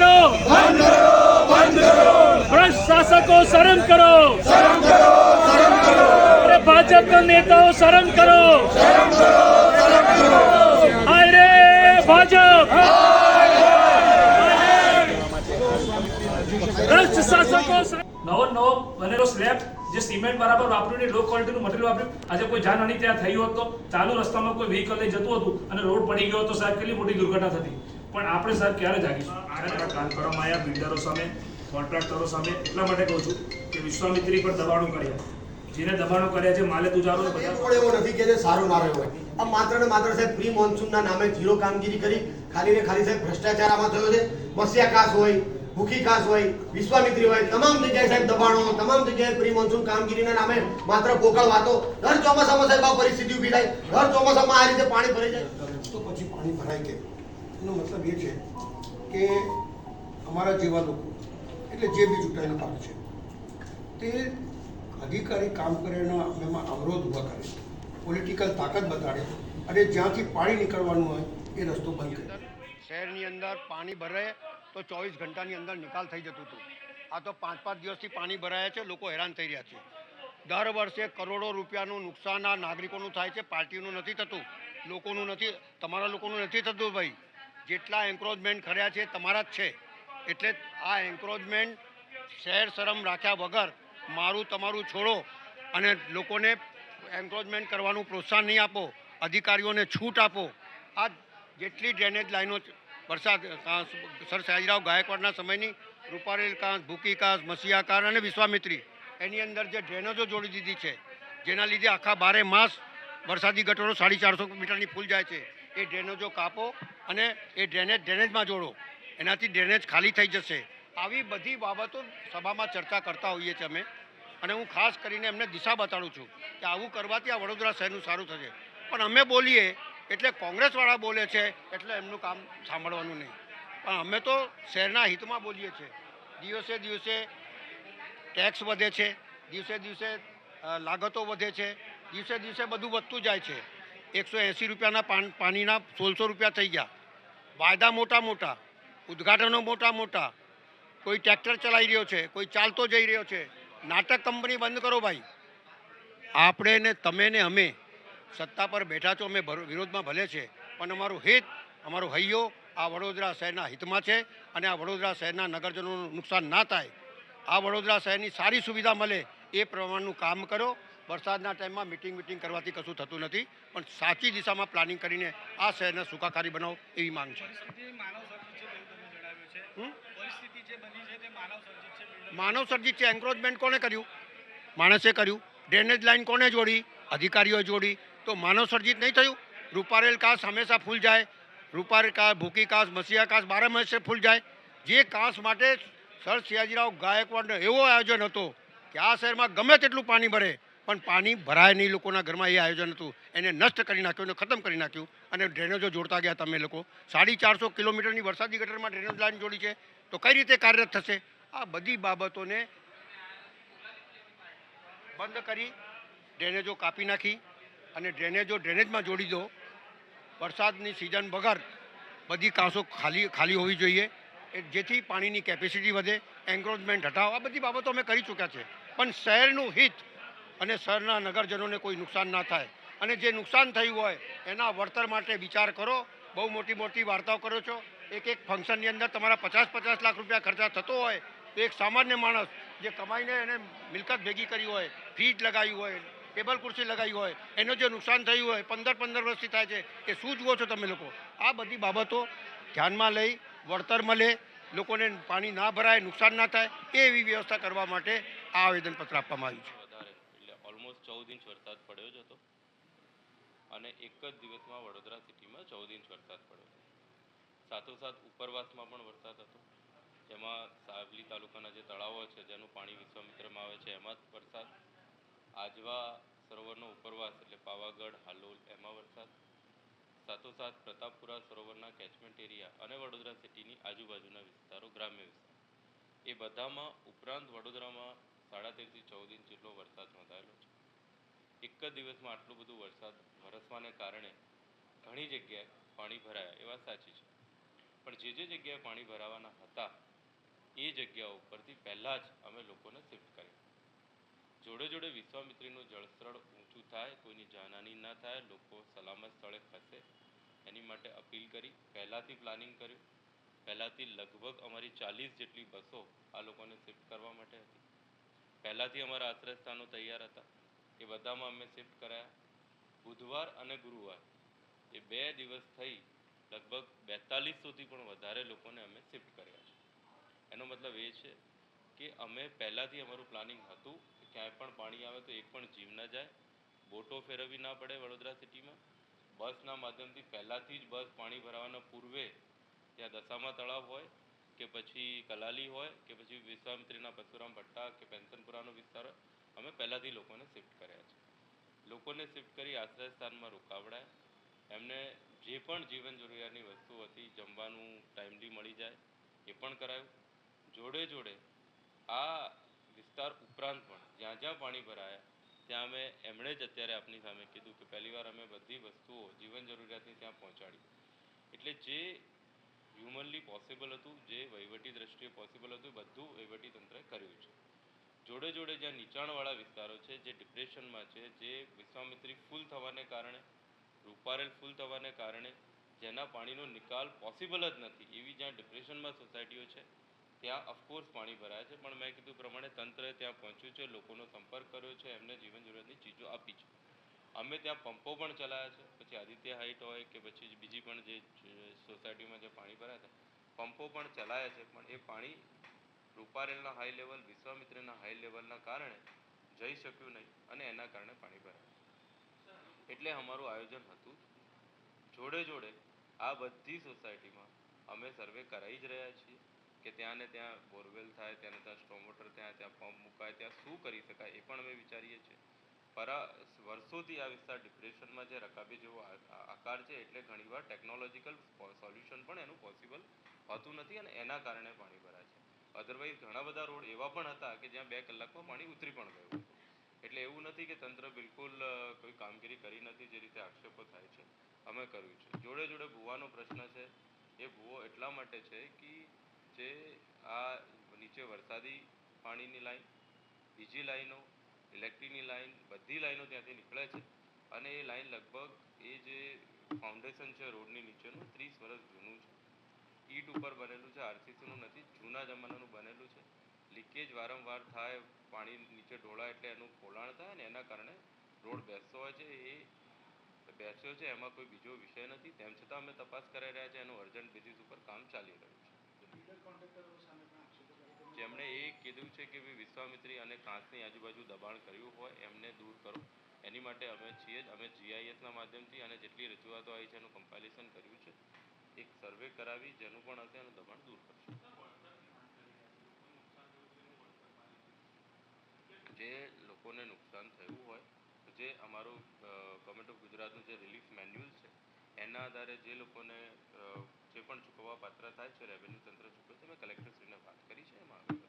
બંધ કરો. ભ્રષ્ટ શાસકો શરમ કરો. ભાજપના નેતાઓ શરમ કરો. રે ભાજપ. શરમ- નવો નવો બનેલો સ્લેબ જે સિમેન્ટ બરાબર વાપર્યું ને લો ક્વોલિટીનું મટીરિયલ વાપર્યું, આજે કોઈ જાનહાની ત્યાં થઈ હોત ચાલુ રસ્તામાં કોઈ વ્હીકલ લઈ જતું હતું અને રોડ પડી ગયો તો સાહેબ કેટલી મોટી દુર્ઘટના થતી? પણ આપણે સાહેબ ક્યારે જાગીશું? આ કામ કરવામાં આવ્યા બિલ્ડરો સામે કોન્ટ્રાક્ટરો સામે એટલા માટે કહું છું કે વિશ્વામિત્રી પર દબાણો કર્યા. જેને દબાણો કર્યા છે માલે તુજારો એવો નથી કે જે સારો ના રહ્યો હોય. આ માત્ર ને માત્ર સાહેબ પ્રી મોન્સૂનના નામે ઝીરો કામગીરી કરી ખાલી ને ખાલી સાહેબ ભ્રષ્ટાચાર આમાં થયો છે. મત્સ્યાકાશ હોય ભૂખી કાસ હોય વિશ્વામિત્રી હોય તમામ જગ્યાએ સાહેબ દબાણો તમામ જગ્યાએ પ્રી મોન્સૂન કામગીરીના નામે માત્ર પોકળ વાતો. દર ચોમાસામાં સાહેબ આ પરિસ્થિતિ ઊભી થાય. દર ચોમાસામાં આ રીતે પાણી ભરાઈ જાય. તો પછી પાણી ભરાય કે એનો મતલબ એ છે કે અમારા જેવા લોકો, એટલે જે બી ચૂંટાયેલો પાક છે, તે અધિકારી કામ કરેના એમાં અવરોધ ઊભા કરે પોલિટિકલ તાકાત બતાડે અને જ્યાંથી પાણી નીકળવાનું હોય એ રસ્તો બંધ કરે. શહેરની અંદર પાણી ભરાય તો ચોવીસ ઘંટાની અંદર નિકાલ થઈ જતું હતું. આ તો પાંચ પાંચ દિવસથી પાણી ભરાયા છે, લોકો હેરાન થઈ રહ્યા છે. દર વર્ષે કરોડો રૂપિયાનું નુકસાન આ નાગરિકોનું થાય છે, પાર્ટીનું નથી થતું. લોકોનું નથી, તમારા લોકોનું નથી થતું ભાઈ. જેટલા એન્ક્રોચમેન્ટ કર્યા છે, તમારા જ છે. એટલે આ એન્ક્રોચમેન્ટ શહેર શરમ રાખ્યા વગર મારું તમારું છોડો અને લોકોને એન્ક્રોચમેન્ટ કરવાનું પ્રોત્સાહન નહીં આપો, અધિકારીઓને છૂટ આપો. આ જેટલી ડ્રેનેજ લાઈનો વરસાદ સર સયાજીરાવ ગાયકવાડના સમયની રૂપારેલ કાંસ, ભૂકી કાંસ મસીહા કાંસ અને વિશ્વામિત્રી, એની અંદર જે ડ્રેનેજો જોડી દીધી છે, જેના લીધે આખા બારે માસ વરસાદી ગટરો સાડી ચારસો મીટરની ફૂલ જાય છે. એ ડ્રેનેજો કાપો અને એ ડ્રેનેજ ડ્રેનેજમાં જોડો. એનાથી ડ્રેનેજ ખાલી થઈ જશે. આવી બધી બાબતો સભામાં ચર્ચા કરતા હોઈએ છીએ અમે. અને હું ખાસ કરીને એમને દિશા બતાડું છું કે આવું કરવાથી આ વડોદરા શહેરનું સારું થશે. પણ અમે બોલીએ એટલે કોંગ્રેસવાળા બોલે છે એટલે એમનું કામ સાંભળવાનું નહીં. પણ અમે તો શહેરના હિતમાં બોલીએ છીએ. દિવસે દિવસે ટેક્સ વધે છે, દિવસે દિવસે લાગતો વધે છે, દિવસે દિવસે બધું વધતું જાય છે. એકસો એંસી રૂપિયાના પાણીના સોળસો રૂપિયા થઈ ગયા. વાયદા મોટા મોટા, ઉદ્ઘાટનો મોટા મોટા. કોઈ ટ્રેક્ટર ચલાવી રહ્યો છે, કોઈ ચાલતો જઈ રહ્યો છે. નાટક કંપની બંધ કરો ભાઈ. આપણે ને તમે ને અમે સત્તા પર બેઠા છો, અમે વિરોધમાં ભલે છે, પણ અમારું હિત, અમારો હૈયો આ વડોદરા શહેરના હિતમાં છે અને આ વડોદરા શહેરના નગરજનોનું નુકસાન ના થાય. આ વડોદરા શહેરની સારી સુવિધા મળે એ પ્રમાણનું કામ કરો. વરસાદના ટાઈમમાં મિટિંગ મિટિંગ કરવાથી કશું થતું નથી પણ સાચી દિશામાં પ્લાનિંગ કરીને આ શહેરને સુખાકારી બનાવો એવી માંગ છે? માનવ સર્જિત છે એન્ક્રોચમેન્ટ કોણે કર્યું? માણસે કર્યું. ડ્રેનેજ લાઈન કોને જોડી? અધિકારીઓએ જોડી. તો માનવ સર્જિત નહીં થયું? રૂપારેલ કાસ હંમેશા ફૂલ જાય. રૂપારેલ કાસ ભૂકી કાસ મસીહા કાસ બારે માસે ફૂલ જાય. જે કાસ માટે સર સિયાજીરાવ ગાયકવાડનો એવો આયોજન હતો કે આ શહેરમાં ગમે તેટલું પાણી ભરે પણ પાણી ભરાય નહીં લોકોના ઘરમાં, એ આયોજન હતું. એને નષ્ટ કરી નાખ્યું અને ખતમ કરી નાખ્યું અને ડ્રેનેજો જોડતા ગયા તમે લોકો. સાડી ચારસો કિલોમીટરની વરસાદી ગટરમાં ડ્રેનેજ લાઈન જોડી છે. તો કઈ રીતે કાર્યરત થશે? આ બધી બાબતોને બંધ કરી ડ્રેનેજો કાપી નાખી અને ડ્રેનેજો ડ્રેનેજમાં જોડી દો. વરસાદની સિઝન વગર બધી કાંસો ખાલી ખાલી હોવી જોઈએ. જેથી પાણીની કેપેસિટી વધે, એન્ક્રોચમેન્ટ હટાવો. આ બધી બાબતો અમે કરી ચૂક્યા છે. પણ શહેરનું હિત અને શહેરના નગરજનોને કોઈ નુકસાન ના થાય. અને જે નુકસાન થયું હોય, એના વળતર માટે વિચાર કરો. બહુ મોટી મોટી વાર્તાઓ કરો છો. એક એક ફંક્શનની અંદર તમારા પચાસ પચાસ લાખ રૂપિયા ખર્ચા થતો હોય, તો એક સામાન્ય માણસ જે કમાઈને એને મિલકત ભેગી કરી હોય, ફ્રીજ લગાવી હોય, ટેબલ ખુરશી લગાવી હોય, એનું જે નુકસાન થયું હોય, પંદર પંદર વર્ષથી થાય છે, એ શું જુઓ છો તમે લોકો? આ બધી બાબતો ધ્યાનમાં લઈ, વળતર મળે, લોકોને પાણી ના ભરાય, નુકસાન ના થાય એવી વ્યવસ્થા કરવા માટે આ આવેદનપત્ર આપવામાં આવ્યું છે. ચૌદ ઇંચ વરસાદ પડ્યો જ હતો. અને એક જ દિવસમાં વડોદરા સિટીમાં ચૌદ ઇંચ વરસાદ પડ્યો હતો. સાથોસાથ ઉપરવાસમાં પણ વરસાદ હતો. જેમાં સાવલી તાલુકાના જે તળાવો છે, જેનું પાણી વિશ્વામિત્રમાં આવે છે, એમાં જ વરસાદ. આજવા સરોવરનો ઉપરવાસ એટલે પાવાગઢ, હાલોલ, એમાં વરસાદ. સાથોસાથ પ્રતાપપુરા સરોવરના કેચમેન્ટ એરિયા અને વડોદરા સિટીની આજુબાજુના વિસ્તારો ગ્રામ્ય વિસ્તાર. એ બધામાં ઉપરાંત વડોદરામાં સાડા તેરથી ચૌદ ઇંચ જેટલો વરસાદ નોંધાયેલો છે. એક જ દિવસમાં આટલું બધું વરસાદ વરસવાને કારણે ઘણી જગ્યાએ પાણી ભરાયા, એ વાત સાચી છે. પણ જે જે જગ્યાએ પાણી ભરાવાના હતા, એ જગ્યાઓ ઉપરથી પહેલાં જ અમે લોકોને શિફ્ટ કર્યા. જોડે જોડે વિશ્વામિત્રીનું જળસ્તર ઊંચું થાય, કોઈની જાનહાની ના થાય, લોકો સલામત સ્થળે ખસે. એની માટે અપીલ કરી, પહેલાંથી પ્લાનિંગ કર્યું. પહેલાંથી લગભગ અમારી ચાલીસ જેટલી બસો આ લોકોને શિફ્ટ કરવા માટે હતી. પહેલાંથી અમારા આશ્રયસ્થાનો તૈયાર હતા. એ બધામાં અમે શિફ્ટ કરાયા. બુધવાર અને ગુરુવાર. એ બે દિવસ થઈ લગભગ બેતાલીસોથી પણ વધારે લોકોને અમે શિફ્ટ કર્યા છે. એનો મતલબ એ છે કે અમે પહેલાંથી અમારું પ્લાનિંગ હતું કે ક્યાંય પણ પાણી આવે તો એક પણ જીવ ન જાય. બોટો ફેરવવી ના પડે વડોદરા સિટીમાં. બસના માધ્યમથી પહેલાંથી જ બસ પાણી ભરાવાના પૂર્વે ત્યાં દશામા તળાવ હોય કે પછી કલાલી હોય કે પછી વિશ્વામિત્રીના પરશુરામ ભટ્ટા કે પેન્શનપુરાનો વિસ્તાર હોય. અમે પહેલાંથી લોકોને શિફ્ટ કર્યા છે. લોકોને શિફ્ટ કરી આશ્રય સ્થાનમાં રોકાવડાય. એમને જે પણ જીવન જરૂરિયાતની વસ્તુ હતી જમવાનું ટાઈમલી મળી જાય, એ પણ કરાયું. જોડે જોડે આ વિસ્તાર ઉપરાંત પણ જ્યાં જ્યાં પાણી ભરાયા, ત્યાં અમે એમણે જ અત્યારે આપની સામે કીધું કે પહેલીવાર અમે બધી વસ્તુઓ જીવન જરૂરિયાતની ત્યાં પહોંચાડી. એટલે જે હ્યુમનલી પોસિબલ હતું, જે વહીવટી દ્રષ્ટિએ પોસિબલ હતું, બધું વહીવટી તંત્રએ કર્યું છે. જોડે જોડે જ્યાં નીચાણવાળા વિસ્તારો છે, જે ડિપ્રેશનમાં છે, જે વિશ્વામિત્રી ફૂલ થવાને કારણે, રૂપારેલ ફૂલ થવાને કારણે જેના પાણીનો નિકાલ પોસિબલ જ નથી. એવી જ્યાં ડિપ્રેશનમાં સોસાયટીઓ છે, ત્યાં અફકોર્સ પાણી ભરાય છે, પણ મેં કીધું પ્રમાણે તંત્રએ ત્યાં પહોંચ્યું છે, લોકોનો સંપર્ક કર્યો છે, એમને જીવન જરૂરિયાતની ચીજો આપી છે. અમે ત્યાં પંપો પણ ચલાવ્યા છે, પછી આદિત્ય હાઇટ હોય કે પછી બીજી પણ જે સોસાયટીમાં જે પાણી ભરાય છે પંપો પણ ચલાવ્યા છે, પણ એ પાણી રૂપારેલના હાઈ લેવલ વિશ્વામિત્રના હાઈ લેવલના કારણે જઈ શક્યું નહીં અને એના કારણે પાણી ભરાયું. એટલે અમારું આયોજન હતું. જોડે જોડે આ બધી સોસાયટીમાં અમે સર્વે કરાવી જ રહ્યા છીએ કે ત્યાં ને ત્યાં બોરવેલ થાય, ત્યાં ને ત્યાં સ્ટ્રોમ વોટર ત્યાં ત્યાં પંપ મુકાય, ત્યાં શું કરી શકાય એ પણ અમે વિચારીએ છીએ. પરા વર્ષોથી આ વિસ્તાર ડિપ્રેશનમાં જે રકાબી જેવો આકાર છે, એટલે ઘણીવાર ટેકનોલોજીકલ સોલ્યુશન પણ એનું પોસિબલ હોતું નથી અને એના કારણે પાણી ભરાય છે. અધરવાઇઝ ઘણા બધા રોડ એવા પણ હતા કે જ્યાં બે કલાકમાં પાણી ઉતરી પણ ગયું એટલે એવું નથી કે તંત્ર બિલકુલ કોઈ કામગીરી કરી નથી જે રીતે આક્ષેપો થાય છે. અમે કર્યું છે. જોડે જોડે ભૂવાનો પ્રશ્ન છે. એ ભૂવો એટલા માટે છે કે જે આ નીચે વરસાદી પાણીની લાઈન, બીજી લાઈનો, ઇલેક્ટ્રિકની લાઈન, બધી લાઈનો ત્યાંથી નીકળે છે. અને એ લાઈન લગભગ એ જે ફાઉન્ડેશન છે રોડની નીચેનું, ત્રીસ વર્ષ જૂનું છે. ઈટ ઉપર બનેલું છે. આરસીસીનું નથી, જૂના જમાનાનું બનેલું છે. લીકેજ વારંવાર થાય, પાણી નીચે ઢોળાય એટલે એનું પોલાણ થાય ને એના કારણે રોડ બેસતો હોય છે. એ બેસ્યો છે, એમાં કોઈ બીજો વિષય નથી. તેમ છતાં અમે તપાસ કરાઈ રહ્યા છે, એનું અર્જન્ટ બેસિસ ઉપર કામ ચાલી રહ્યું છે. જેમણે એ કીધું છે કે ભાઈ વિશ્વામિત્રી અને કાંસની આજુબાજુ દબાણ કર્યું હોય, એમને દૂર કરો. એની માટે અમે છીએ જ. અમે જીઆઈએસના માધ્યમથી અને જેટલી રજૂઆતો આવી છે, એનું કમ્પાઇલેશન કર્યું છે. એક સર્વે કરાવી, જેનું પણ હશે એનું દબાણ દૂર કરશે. જે લોકોને નુકસાન થયું હોય, જે અમારું ગવર્મેન્ટ ઓફ ગુજરાતનું જે રિલીફ મેન્યુઅલ છે, એના આધારે જે લોકોને જે પણ ચૂકવવા પાત્ર થાય છે રેવન્યુ તંત્ર ચૂકવે છે મેં કલેક્ટરશ્રીને વાત કરી છે એમાં